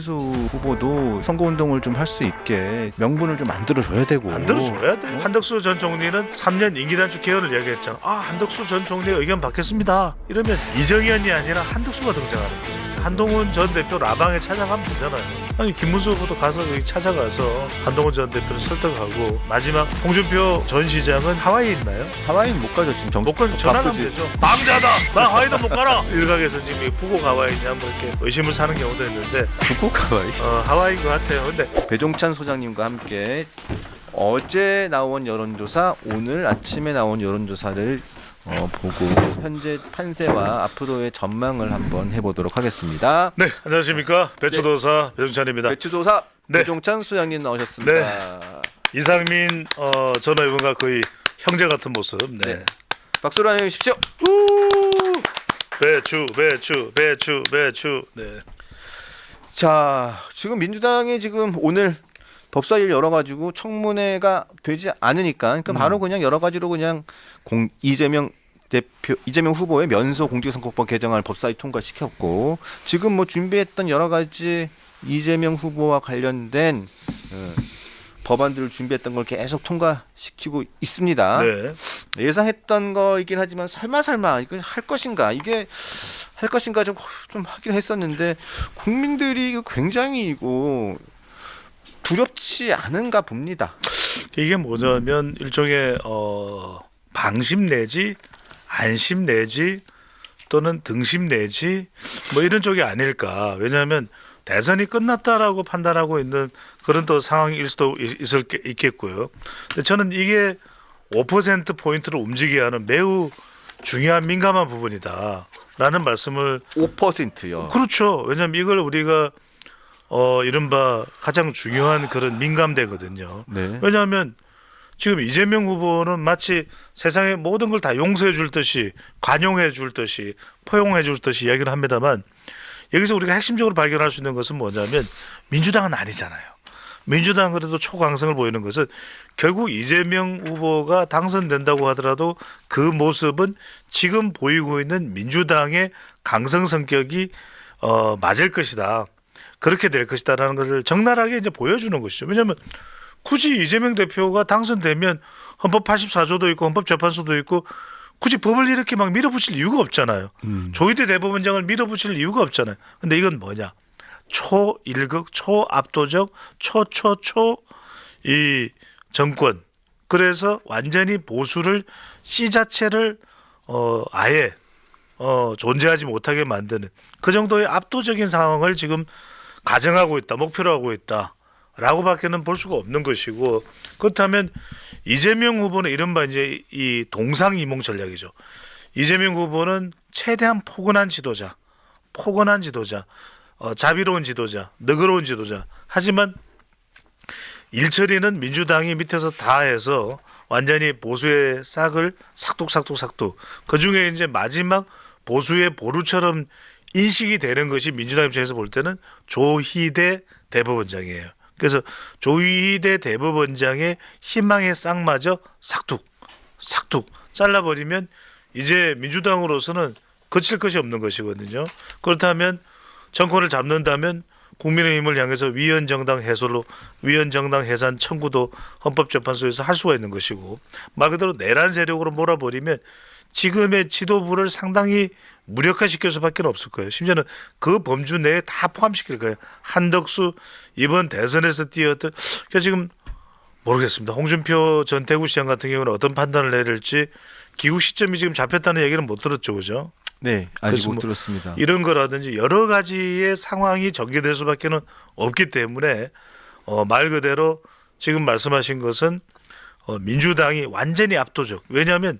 김문수 후보도 선거운동을 좀 할 수 있게 명분을 좀 만들어줘야 되고 만들어줘야 돼. 어? 한덕수 전 총리는 3년 임기단축 개헌을 이야기했잖아. 아 한덕수 전 총리 의견 받겠습니다. 이러면 이정현이 아니라 한덕수가 등장하는 거야. 한동훈 전 대표 라방에 찾아가면 되잖아요. 아니 김문수 후보도 가서 여기 찾아가서 한동훈 전 대표를 설득하고 마지막 홍준표 전 시장은 하와이에 있나요? 하와이는 못 가죠 지금 정 못 가면 전화하면 바쁘지. 되죠. 망자다. 나 하와이도 못 가라. 일각에서 지금 이 북옥 하와이냐 뭐 이렇게 의심을 사는 경우도 있는데 북극 하와이 어, 하와이인 것 같아요. 근데 배종찬 소장님과 함께 어제 나온 여론조사 오늘 아침에 나온 여론조사를 어, 보고 현재 판세와 앞으로의 전망을 한번 해보도록 하겠습니다. 네 안녕하십니까 배추도사 배종찬입니다. 배추도사 네. 배종찬 소장님 나오셨습니다. 이상민 어, 전 의원과 거의 형제 같은 모습. 네. 네. 박수로 환영해 주십시오. 배추 배추 배추 배추. 네. 자, 지금 민주당이 지금 오늘 법사위를 열어가지고 청문회가 되지 않으니까, 그러니까 바로 그냥 여러 가지로 그냥 공 이재명 대표 이재명 후보의 면소 공직선거법 개정안을 법사위 통과시켰고 지금 뭐 준비했던 여러 가지 이재명 후보와 관련된 어, 법안들을 준비했던 걸 계속 통과시키고 있습니다. 네. 예상했던 거이긴 하지만 설마 설마 이거 할 것인가 이게 할 것인가 좀 좀 하긴 했었는데 국민들이 굉장히 이거 두렵지 않은가 봅니다. 이게 뭐냐면 일종의 어, 방심 내지 안심 내지 또는 등심 내지 뭐 이런 쪽이 아닐까. 왜냐하면 대선이 끝났다라고 판단하고 있는 그런 또 상황일 수도 있- 있을 게- 있겠고요. 근데 저는 이게 5% 포인트를 움직이게 하는 매우 중요한 민감한 부분이다라는 말씀을 5%요. 그렇죠. 왜냐하면 이걸 우리가 어 이른바 가장 중요한 그런 민감대거든요. 네. 왜냐하면 지금 이재명 후보는 마치 세상의 모든 걸 다 용서해 줄 듯이 관용해 줄 듯이 포용해 줄 듯이 이야기를 합니다만 여기서 우리가 핵심적으로 발견할 수 있는 것은 뭐냐면 민주당은 아니잖아요. 민주당 그래도 초강성을 보이는 것은 결국 이재명 후보가 당선된다고 하더라도 그 모습은 지금 보이고 있는 민주당의 강성 성격이 어 맞을 것이다. 그렇게 될 것이다라는 것을 적나라하게 이제 보여주는 것이죠. 왜냐하면 굳이 이재명 대표가 당선되면 헌법 84조도 있고 헌법재판소도 있고 굳이 법을 이렇게 막 밀어붙일 이유가 없잖아요. 조희대 대법원장을 밀어붙일 이유가 없잖아요. 근데 이건 뭐냐? 초일극, 초압도적, 초초초 이 정권. 그래서 완전히 보수를 씨 자체를 어 아예 어 존재하지 못하게 만드는 그 정도의 압도적인 상황을 지금 가정하고 있다, 목표로 하고 있다. 라고밖에는 볼 수가 없는 것이고 그렇다면 이재명 후보는 이른바 이제 이 동상이몽 전략이죠. 이재명 후보는 최대한 포근한 지도자, 포근한 지도자, 어, 자비로운 지도자, 너그러운 지도자. 하지만 일처리는 민주당이 밑에서 다 해서 완전히 보수의 싹을 삭둑삭둑삭둑. 그 중에 이제 마지막 보수의 보루처럼 인식이 되는 것이 민주당 입장에서 볼 때는 조희대 대법원장이에요. 그래서 조희대 대법원장의 희망의 쌍마저 삭둑, 삭둑 잘라버리면 이제 민주당으로서는 거칠 것이 없는 것이거든요. 그렇다면 정권을 잡는다면 국민의힘을 향해서 위헌정당 해소로 위헌정당 해산 청구도 헌법재판소에서 할 수가 있는 것이고 말 그대로 내란 세력으로 몰아버리면 지금의 지도부를 상당히 무력화시킬 수밖에 없을 거예요. 심지어는 그 범주 내에 다 포함시킬 거예요. 한덕수 이번 대선에서 뛰었던 그러니까 지금 모르겠습니다. 홍준표 전 대구시장 같은 경우는 어떤 판단을 내릴지 기국 시점이 지금 잡혔다는 얘기는 못 들었죠, 그죠? 네, 아직 못 뭐 들었습니다. 이런 거라든지 여러 가지의 상황이 전개될 수밖에는 없기 때문에 어, 말 그대로 지금 말씀하신 것은 어, 민주당이 완전히 압도적. 왜냐하면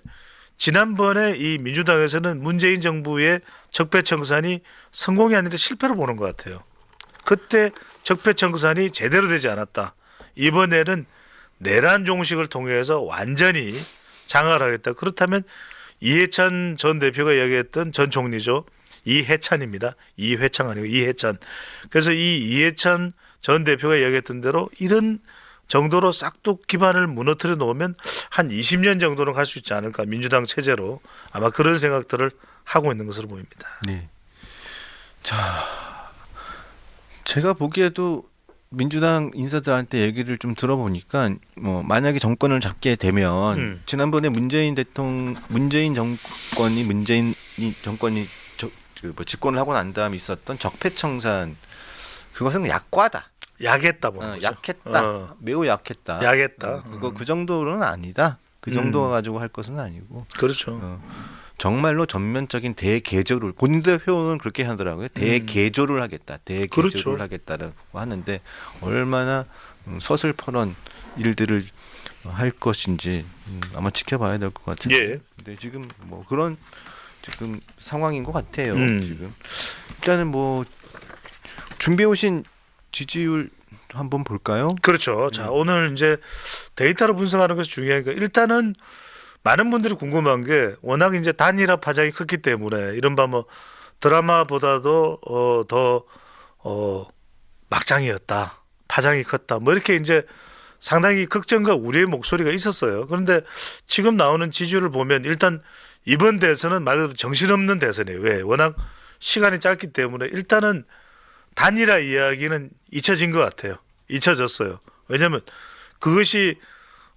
지난번에 이 민주당에서는 문재인 정부의 적폐청산이 성공이 아니라 실패로 보는 것 같아요. 그때 적폐청산이 제대로 되지 않았다. 이번에는 내란 종식을 통해서 완전히 장악을 하겠다. 그렇다면 이해찬 전 대표가 이야기했던 전 총리죠. 이해찬입니다. 이회창 아니고 이해찬. 그래서 이 이해찬 전 대표가 이야기했던 대로 이런 정도로 싹둑 기반을 무너뜨려 놓으면 한 20년 정도는 갈 수 있지 않을까 민주당 체제로 아마 그런 생각들을 하고 있는 것으로 보입니다. 네. 자, 제가 보기에도 민주당 인사들한테 얘기를 좀 들어보니까 뭐 만약에 정권을 잡게 되면 음. 지난번에 문재인 대통령 문재인 정권이 문재인 이 정권이 저, 그 뭐 집권을 하고 난 다음에 있었던 적폐청산 그것은 약과다. 약했다 어. 약했다. 어, 매우 약했다. 약했다. 어, 그거 그 정도는 아니다. 그 정도 음. 가지고 할 것은 아니고 그렇죠. 어, 정말로 전면적인 대개조를 본인들 표현은 그렇게 하더라고요. 대개조를 하겠다. 대개조를 음. 그렇죠. 하겠다라고 하는데 얼마나 음, 서슬퍼런 일들을 할 것인지 음, 아마 지켜봐야 될 것 같은데. 예. 근데 지금 뭐 그런 지금 상황인 것 같아요. 음. 지금 일단은 뭐 준비해 오신 지지율 한번 볼까요? 그렇죠. 자, 오늘 이제 데이터로 분석하는 것이 중요하니까 일단은 많은 분들이 궁금한 게 워낙 이제 단일화 파장이 컸기 때문에 이른바 뭐 드라마보다도 어, 더 어, 막장이었다. 파장이 컸다. 뭐 이렇게 이제 상당히 걱정과 우려의 목소리가 있었어요. 그런데 지금 나오는 지지율을 보면 일단 이번 대선은 말 그대로 정신없는 대선이에요. 왜? 워낙 시간이 짧기 때문에 일단은 단일화 이야기는 잊혀진 것 같아요. 잊혀졌어요. 왜냐하면 그것이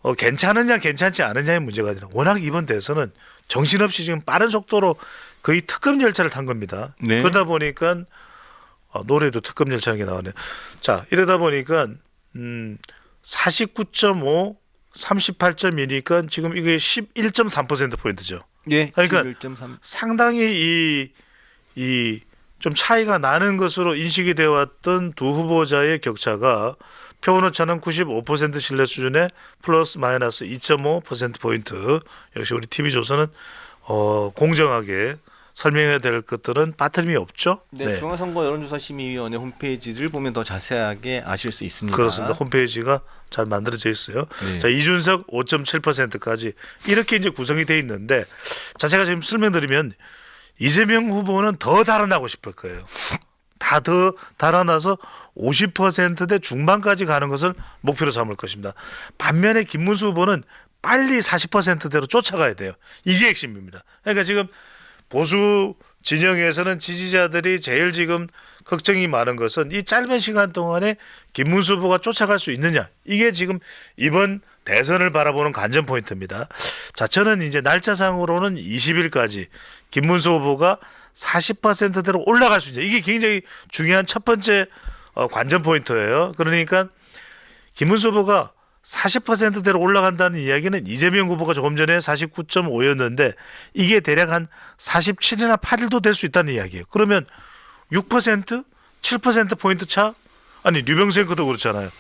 어, 괜찮으냐 괜찮지 않느냐의 문제가 아니라 워낙 이번 대선은 정신없이 지금 빠른 속도로 거의 특급 열차를 탄 겁니다. 네. 그러다 보니까 어, 노래도 특급 열차라는 게 나오네요. 자 이러다 보니까 음, 49.5, 38.2니까 지금 이게 11.3% 포인트죠. 예. 그러니까 11.3. 상당히 이 이 좀 차이가 나는 것으로 인식이 되어 왔던 두 후보자의 격차가 표본오차는 95% 신뢰 수준에 플러스 마이너스 2.5% 포인트. 역시 우리 TV 조선은 어 공정하게 설명해야 될 것들은 빠트림이 없죠. 네, 중앙선거 여론조사 심의위원회 홈페이지를 보면 더 자세하게 아실 수 있습니다. 그렇습니다. 홈페이지가 잘 만들어져 있어요. 네. 자 이준석 5.7%까지 이렇게 이제 구성이 돼 있는데 자 제가 지금 설명드리면 이재명 후보는 더 달아나고 싶을 거예요. 다 더 달아나서 50%대 중반까지 가는 것을 목표로 삼을 것입니다. 반면에 김문수 후보는 빨리 40%대로 쫓아가야 돼요. 이게 핵심입니다. 그러니까 지금 보수 진영에서는 지지자들이 제일 지금 걱정이 많은 것은 이 짧은 시간 동안에 김문수 후보가 쫓아갈 수 있느냐. 이게 지금 이번 대선을 바라보는 관전 포인트입니다. 자, 저는 이제 날짜상으로는 20일까지 김문수 후보가 40%대로 올라갈 수 있냐. 이게 굉장히 중요한 첫 번째 어, 관전 포인트예요. 그러니까 김문수 후보가 40%대로 올라간다는 이야기는 이재명 후보가 조금 전에 49.5였는데 이게 대략 한 47이나 8일도 될 수 있다는 이야기예요. 그러면 6% 7% 포인트 차 아니 류병생크도 그렇잖아요.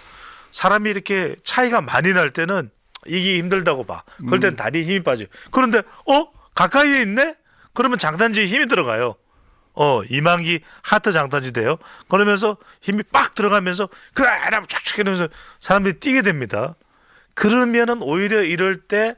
사람이 이렇게 차이가 많이 날 때는 이기 힘들다고 봐. 그럴 땐 다리에 힘이 빠져요. 그런데 어 가까이에 있네? 그러면 장단지에 힘이 들어가요. 어 이만기 하트 장단지 돼요. 그러면서 힘이 빡 들어가면서 그래 이러면 쫙쫙 이러면서 사람들이 뛰게 됩니다. 그러면은 오히려 이럴 때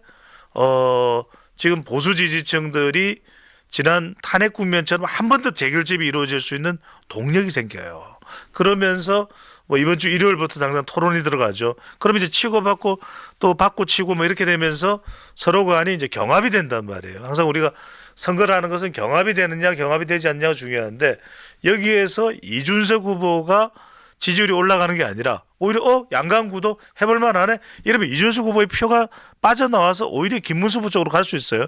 어 지금 보수 지지층들이 지난 탄핵 국면처럼 한 번 더 재결집이 이루어질 수 있는 동력이 생겨요. 그러면서 뭐 이번 주 일요일부터 당장 토론이 들어가죠. 그럼 이제 치고받고 또 받고 치고 뭐 이렇게 되면서 서로 간이 이제 경합이 된단 말이에요. 항상 우리가 선거라는 것은 경합이 되느냐 경합이 되지 않냐가 중요한데 여기에서 이준석 후보가 지지율이 올라가는 게 아니라 오히려 어 양강구도 해볼 만하네 이러면 이준석 후보의 표가 빠져나와서 오히려 김문수 후보 쪽으로 갈 수 있어요.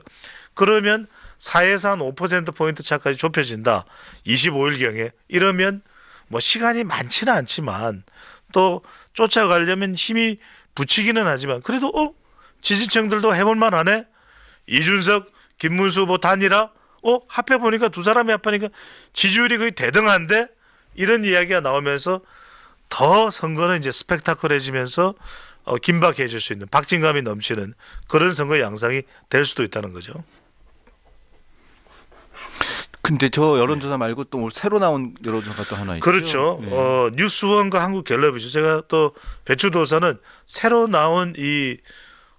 그러면 4에서 한 5% 포인트 차까지 좁혀진다. 25일 경에 이러면 뭐 시간이 많지는 않지만 또 쫓아가려면 힘이 붙이기는 하지만 그래도 어 지지층들도 해볼 만 하네. 이준석 김문수 후보 단일화 어 합해 보니까 두 사람이 합하니까 지지율이 거의 대등한데 이런 이야기가 나오면서 더 선거는 이제 스펙타클해지면서 어, 긴박해질 수 있는 박진감이 넘치는 그런 선거 양상이 될 수도 있다는 거죠. 근데 저 여론조사 말고 또 오늘 새로 나온 여론조사가 또 하나 있죠. 그렇죠. 예. 어, 뉴스원과 한국갤럽이죠. 제가 또 배추도사는 새로 나온 이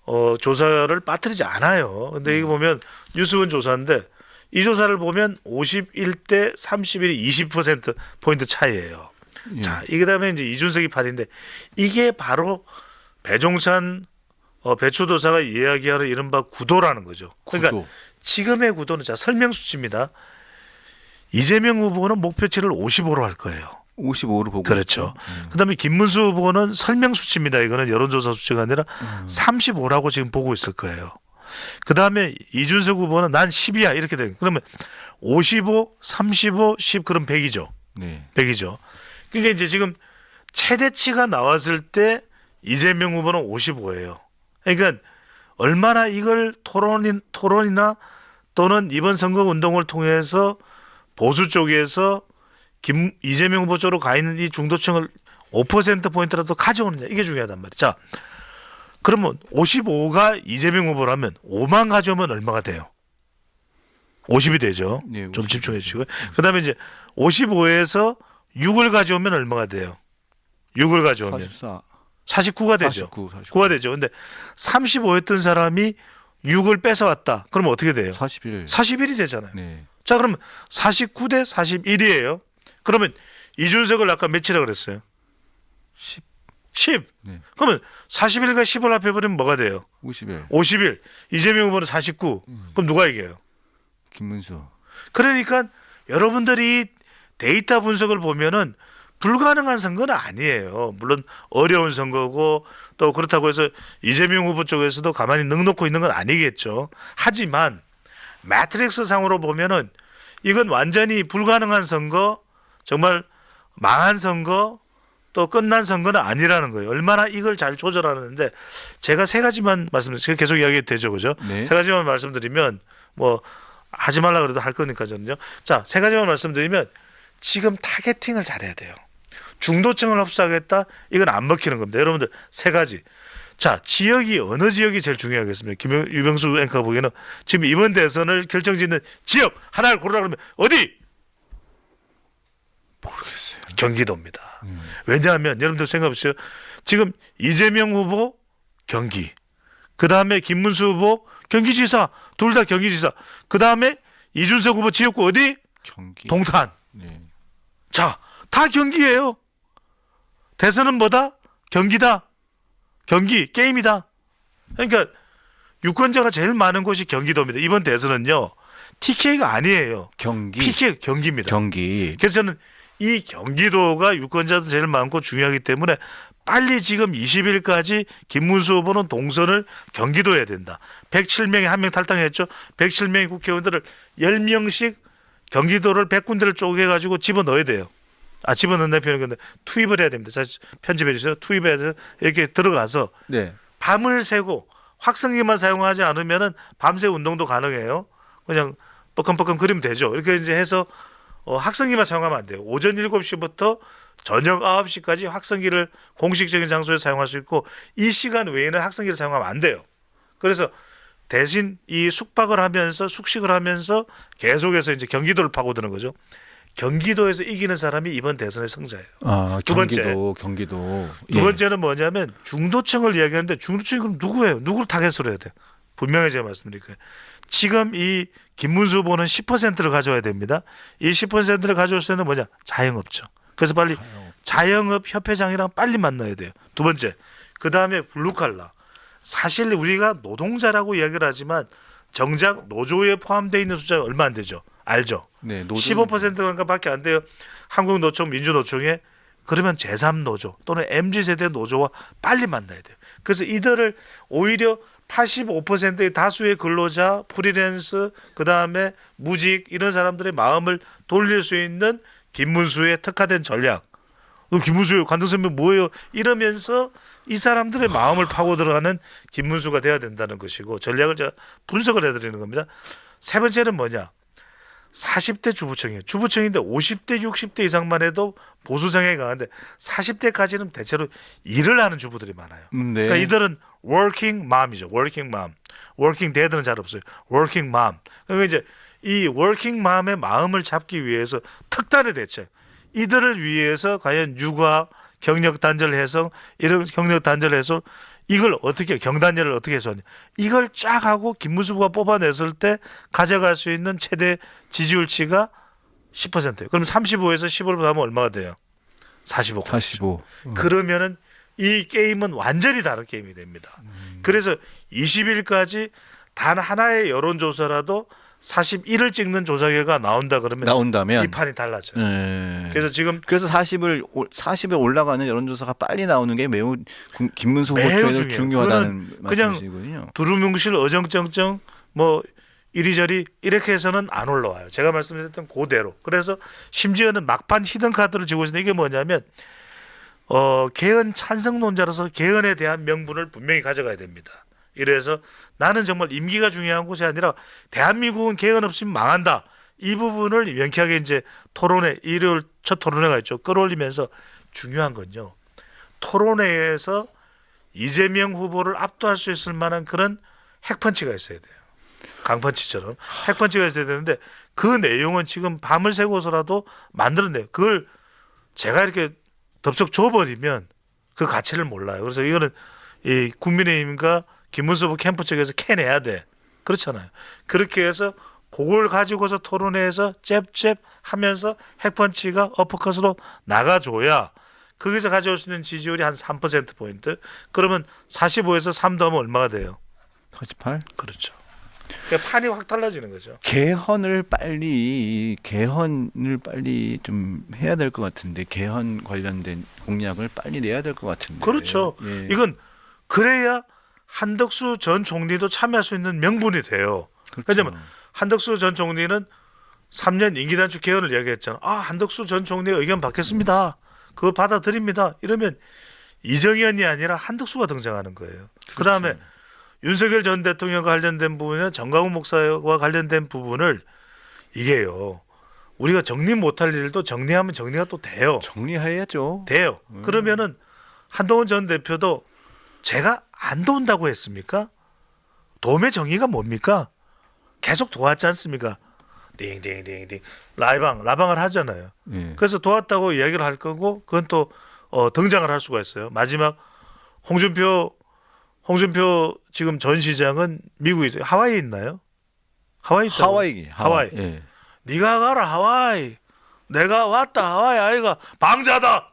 어, 조사를 빠뜨리지 않아요. 근데 이거 보면 뉴스원 조사인데 이 조사를 보면 51대 31이 20% 포인트 차이예요. 예. 자, 이게 다음에 이제 이준석이 8인데 이게 바로 배종찬 어, 배추도사가 이야기하는 이른바 구도라는 거죠. 그러니까 구도. 지금의 구도는 자 설명 수치입니다. 이재명 후보는 목표치를 55로 할 거예요. 55로 보고 그렇죠. 있죠. 그다음에 김문수 후보는 설명 수치입니다. 이거는 여론조사 수치가 아니라 음. 35라고 지금 보고 있을 거예요. 그다음에 이준석 후보는 난 10이야 이렇게 돼. 그러면 55, 35, 10 그럼 100이죠. 네. 100이죠. 그게 이제 지금 최대치가 나왔을 때 이재명 후보는 55예요. 그러니까 얼마나 이걸 토론인 토론이나 또는 이번 선거 운동을 통해서 보수 쪽에서 김 이재명 후보 쪽으로 가 있는 이 중도층을 5% 포인트라도 가져오느냐 이게 중요하단 말이죠. 자, 그러면 55가 이재명 후보라면 5만 가져오면 얼마가 돼요? 50이 되죠. 네, 좀 50. 집중해 주시고요. 그다음에 이제 55에서 6을 가져오면 얼마가 돼요? 6을 가져오면 44, 49가 되죠. 49, 49. 9가 되죠. 근데 35였던 사람이 6을 뺏어왔다. 그러면 어떻게 돼요? 41. 41이 되잖아요. 네. 자, 그러면 49대 41이에요. 그러면 이준석을 아까 몇이라고 그랬어요? 10. 10. 네. 그러면 41과 10을 합해 버리면 뭐가 돼요? 51. 51. 이재명 후보는 49. 그럼 누가 이겨요? 김문수. 그러니까 여러분들이 데이터 분석을 보면은 불가능한 선거는 아니에요. 물론 어려운 선거고 또 그렇다고 해서 이재명 후보 쪽에서도 가만히 넉놓고 있는 건 아니겠죠. 하지만 매트릭스 상으로 보면은 이건 완전히 불가능한 선거, 정말 망한 선거, 또 끝난 선거는 아니라는 거예요. 얼마나 이걸 잘 조절하는데 제가 세 가지만 말씀드리면 계속 이야기 되죠, 그죠? 네. 세 가지만 말씀드리면 뭐 하지 말라 그래도 할 거니까 저는요. 자, 세 가지만 말씀드리면 지금 타겟팅을 잘해야 돼요. 중도층을 흡수하겠다. 이건 안 먹히는 겁니다. 여러분들 세 가지. 자, 지역이 어느 지역이 제일 중요하겠습니까? 김영, 유병수 앵커 보기에는 지금 이번 대선을 결정짓는 지역 하나를 고르라 그러면 어디? 모르겠어요. 경기도입니다. 왜냐하면 여러분들 생각해 보세요. 지금 이재명 후보 경기, 그 다음에 김문수 후보 경기지사, 둘 다 경기지사, 그 다음에 이준석 후보 지역구 어디? 경기. 동탄. 네. 자, 다 경기예요. 대선은 뭐다? 경기다. 경기 게임이다. 그러니까 유권자가 제일 많은 곳이 경기도입니다. 이번 대선은요. TK가 아니에요. 경기. PK 경기입니다. 경기. 그래서 저는 이 경기도가 유권자도 제일 많고 중요하기 때문에 빨리 지금 20일까지 김문수 후보는 동선을 경기도에 해야 된다. 107명이 한 명 탈당했죠. 107명의 국회의원들을 10명씩 경기도를 100군데를 쪼개 가지고 집어넣어야 돼요. 아 집어넣는 표현은 근데 투입을 해야 됩니다. 자 편집해 주세요. 투입해야 돼서 이렇게 들어가서 네. 밤을 새고 확성기만 사용하지 않으면은 밤새 운동도 가능해요. 그냥 뻐끔뻐끔 그리면 되죠. 이렇게 이제 해서 어, 확성기만 사용하면 안 돼요. 오전 7시부터 저녁 9시까지 확성기를 공식적인 장소에 사용할 수 있고 이 시간 외에는 확성기를 사용하면 안 돼요. 그래서 대신 이 숙박을 하면서 숙식을 하면서 계속해서 이제 경기도를 파고드는 거죠. 경기도에서 이기는 사람이 이번 대선의 승자예요. 아, 두 번째. 경기도, 경기도. 두 예. 번째는 뭐냐면 중도층을 이야기하는데 중도층이 그럼 누구예요? 누구를 타겟으로 해야 돼? 분명히 제가 말씀드릴 거예요. 지금 이 김문수 후보는 10%를 가져와야 됩니다. 이 10%를 가져올 수 있는 뭐냐? 자영업죠. 그래서 빨리 자영업 협회장이랑 빨리 만나야 돼요. 두 번째. 그 다음에 블루칼라. 사실 우리가 노동자라고 이야기를 하지만 정작 노조에 포함되어 있는 숫자가 얼마 안 되죠. 알죠? 네, 노조 15%가밖에 안 돼요. 한국노총, 민주노총에 그러면 제3노조 또는 MZ세대 노조와 빨리 만나야 돼요. 그래서 이들을 오히려 85%의 다수의 근로자, 프리랜스, 그다음에 무직 이런 사람들의 마음을 돌릴 수 있는 김문수의 특화된 전략. 너 김문수의 관등선명 뭐예요? 이러면서 이 사람들의 마음을 파고 들어가는 김문수가 돼야 된다는 것이고 전략을 제가 분석을 해드리는 겁니다. 세 번째는 뭐냐? 40대 주부층이에요. 주부층인데 50대, 60대 이상만 해도 보수 성향이 강한데 40대까지는 대체로 일을 하는 주부들이 많아요. 음, 네. 그러니까 이들은 working mom이죠. working mom. working dad는 잘 없어요. working mom. 그러니까 이제 이 working mom의 마음을 잡기 위해서 특단의 대책. 이들을 위해서 과연 육아, 경력 단절 해서 이런 경력 단절 해서 이걸 어떻게 경단절을 어떻게 해소하냐. 이걸 쫙 하고 김무수부가 뽑아냈을 때 가져갈 수 있는 최대 지지율치가 10%예요. 그럼 35에서 10을 하면 얼마가 돼요? 45. 45. 그러면은 이 게임은 완전히 다른 게임이 됩니다. 그래서 20일까지 단 하나의 여론조사라도 41을 찍는 조사 결과 나온다 그러면 나온다면 이 판이 달라져요. 네. 그래서 지금 그래서 40을 40에 올라가는 여론조사가 빨리 나오는 게 매우 군- 김문수 후보 매우 쪽에서 중요해요. 중요하다는 그냥 말씀이시군요. 두루뭉실 어정쩡쩡 뭐 이리저리 이렇게 해서는 안 올라와요. 제가 말씀드렸던 그대로. 그래서 심지어는 막판 히든 카드를 쥐고 있는데 이게 뭐냐면 어 개헌 찬성론자로서 개헌에 대한 명분을 분명히 가져가야 됩니다. 이래서 나는 정말 임기가 중요한 것이 아니라 대한민국은 개헌 없이면 망한다. 이 부분을 명쾌하게 이제 토론회 일요일 첫 토론회가 있죠. 끌어올리면서 중요한 건요. 토론회에서 이재명 후보를 압도할 수 있을 만한 그런 핵펀치가 있어야 돼요. 강펀치처럼 핵펀치가 있어야 되는데 그 내용은 지금 밤을 새고서라도 만들어내요. 그걸 제가 이렇게 덥석 줘버리면 그 가치를 몰라요. 그래서 이거는 이 국민의힘과 김문수 캠프 측에서 캐내야 돼. 그렇잖아요. 그렇게 해서 그걸 가지고서 토론회에서 잽잽 하면서 핵펀치가 어퍼컷으로 나가줘야 거기서 가져올 수 있는 지지율이 한 3% 포인트. 그러면 45에서 3 더하면 얼마가 돼요? 48? 그렇죠. 그러니까 판이 확 달라지는 거죠. 개헌을 빨리 개헌을 빨리 좀 해야 될 것 같은데 개헌 관련된 공약을 빨리 내야 될 것 같은데. 그렇죠. 예. 이건 그래야 한덕수 전 총리도 참여할 수 있는 명분이 돼요. 그렇죠. 왜냐면 한덕수 전 총리는 3년 임기 단축 개헌을 이야기했잖아. 아 한덕수 전 총리의 의견 받겠습니다. 그거 받아들입니다. 이러면 이정현이 아니라 한덕수가 등장하는 거예요. 그 다음에 윤석열 전 대통령과 관련된 부분이나 정강훈 목사와 관련된 부분을 이게요. 우리가 정리 못할 일도 정리하면 정리가 또 돼요. 정리해야죠. 돼요. 그러면은 한동훈 전 대표도 제가 안 도운다고 했습니까? 도움의 정의가 뭡니까? 계속 도왔지 않습니까? 딩딩딩딩 라이방 라방을 하잖아요. 예. 그래서 도왔다고 이야기를 할 거고 그건 또 어, 등장을 할 수가 있어요. 마지막 홍준표 홍준표 지금 전 시장은 미국에 있어요. 하와이에 있나요? 하와이 있다고. 하와이 하와이. 예. 네가 가라 하와이. 내가 왔다 하와이 아이가 방자다.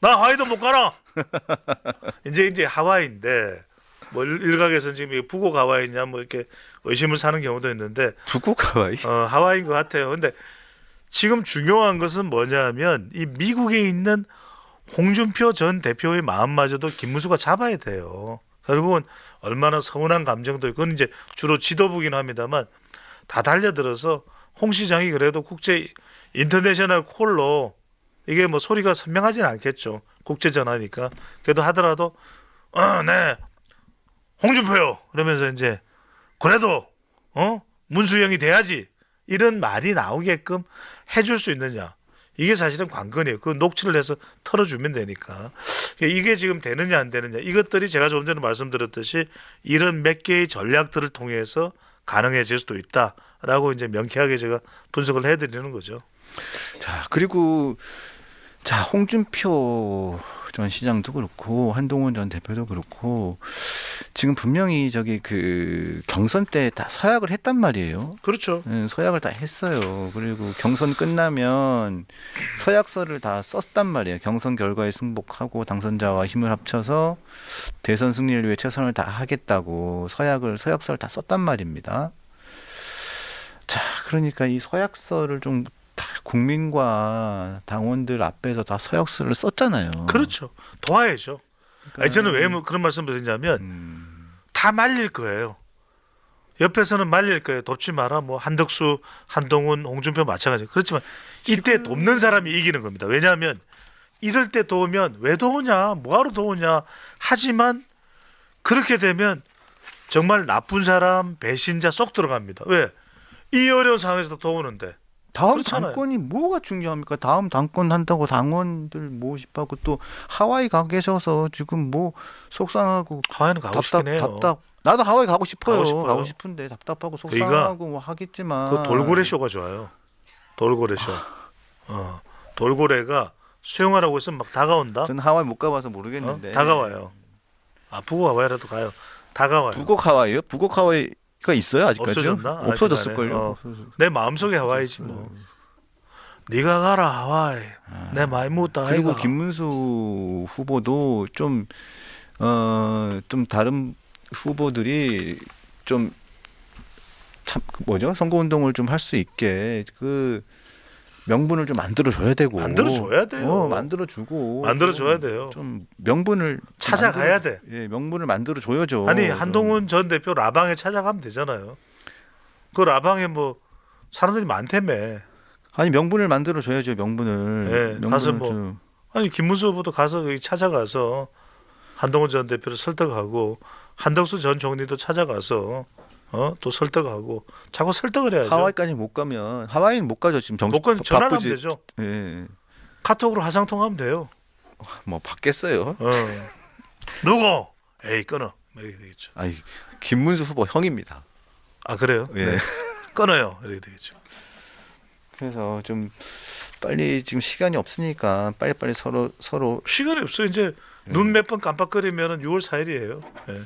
나 하와이도 못 가라. 이제 이제 하와이인데 뭐 일- 일각에서는 지금 북옥 하와이냐 뭐 이렇게 의심을 사는 경우도 있는데 북극 하와이. 어, 하와이인 것 같아요. 근데 지금 중요한 것은 뭐냐면 이 미국에 있는 홍준표 전 대표의 마음마저도 김문수가 잡아야 돼요. 결국은 얼마나 서운한 감정도 있고 그건 이제 주로 지도부긴 합니다만 다 달려들어서 홍 시장이 그래도 국제 인터내셔널 콜로 이게 뭐 소리가 선명하진 않겠죠. 국제 전화니까. 그래도 하더라도 어 네. 홍준표요. 그러면서 이제 그래도 어? 문수영이 돼야지. 이런 말이 나오게끔 해줄 수 있느냐. 이게 사실은 관건이에요. 그 녹취를 해서 털어주면 되니까. 이게 지금 되느냐 안 되느냐. 이것들이 제가 조금 전에 말씀드렸듯이 이런 몇 개의 전략들을 통해서 가능해질 수도 있다라고 이제 명쾌하게 제가 분석을 해드리는 거죠. 자 그리고 자 홍준표 전 시장도 그렇고 한동훈 전 대표도 그렇고 지금 분명히 저기 그 경선 때 다 서약을 했단 말이에요. 그렇죠. 예, 서약을 다 했어요. 그리고 경선 끝나면 서약서를 다 썼단 말이에요. 경선 결과에 승복하고 당선자와 힘을 합쳐서 대선 승리를 위해 최선을 다 하겠다고 서약을 서약서를 다 썼단 말입니다. 자, 그러니까 이 서약서를 좀다 국민과 당원들 앞에서 다 서약서를 썼잖아요. 그렇죠. 도와야죠. 그러니까, 아니, 저는 왜뭐 그런 말씀을 드리냐면 음, 다 말릴 거예요. 옆에서는 말릴 거예요. 돕지 마라. 뭐 한덕수, 한동훈, 홍준표 마찬가지. 그렇지만 이때 돕는 사람이 이기는 겁니다. 왜냐하면 이럴 때 도우면 왜 도우냐, 뭐하러 도우냐. 하지만 그렇게 되면 정말 나쁜 사람, 배신자 쏙 들어갑니다. 왜? 이 어려운 상황에서 도우는데. 다음 그렇잖아요. 당권이 뭐가 중요합니까? 다음 당권 한다고 당원들 모집하고 또 하와이 가 계셔서 지금 뭐 속상하고 하와이는 가고 싶긴 해요. 답답. 나도 하와이 가고 싶어요. 가고 가고, 싶어요. 싶은데 답답하고 그러니까 속상하고 뭐 하겠지만 그 돌고래 쇼가 좋아요. 돌고래 쇼. 어. 돌고래가 수영하라고 해서 막 다가온다. 저는 하와이 못 가봐서 어? 모르겠는데 다가와요. 아 북어 하와이라도 가요. 다가와요. 북옥 하와이요? 북옥 하와이 가 있어요 아직까지요? 없어졌나? 없어졌을 아직은 걸요. 어. 내 마음속에 하와이지 뭐. 네가 가라 하와이. 내 많이 묻다 그리고 아이가. 김문수 후보도 좀 어, 좀 다른 후보들이 좀 참 뭐죠 선거 운동을 좀 할 수 있게 그 명분을 좀 만들어 줘야 되고 만들어줘야 돼요. 어, 만들어 주고 만들어줘야 돼요. 좀 명분을 찾아가야 만들어- 돼. 예, 명분을 만들어 줘야죠. 아니 한동훈 전 대표 라방에 찾아가면 되잖아요. 그 라방에 뭐 사람들이 많다며. 아니 명분을 만들어 줘야죠. 명분을. 예, 명분을 가서 뭐 좀- 아니 김문수 후보도 가서 여기 찾아가서 한동훈 전 대표를 설득하고 한덕수 전 총리도 찾아가서 어 또 설득하고 자꾸 설득을 해야죠. 하와이까지 못 가면 하와이는 못 가죠. 지금 정치 못 가면 전화하면 바쁘지. 되죠. 예. 카톡으로 화상 통하면 돼요. 뭐 받겠어요. 어. 누구? 에이 끊어. 뭐 이렇게 되겠죠. 아니 김문수 후보 형입니다. 아 그래요? 예. 네. 끊어요. 이렇게 되겠죠. 그래서 좀 빨리 지금 시간이 없으니까 빨리빨리 서로 서로 시간이 없어. 이제 눈 몇 번 깜빡거리면 6월 4일이에요. 예.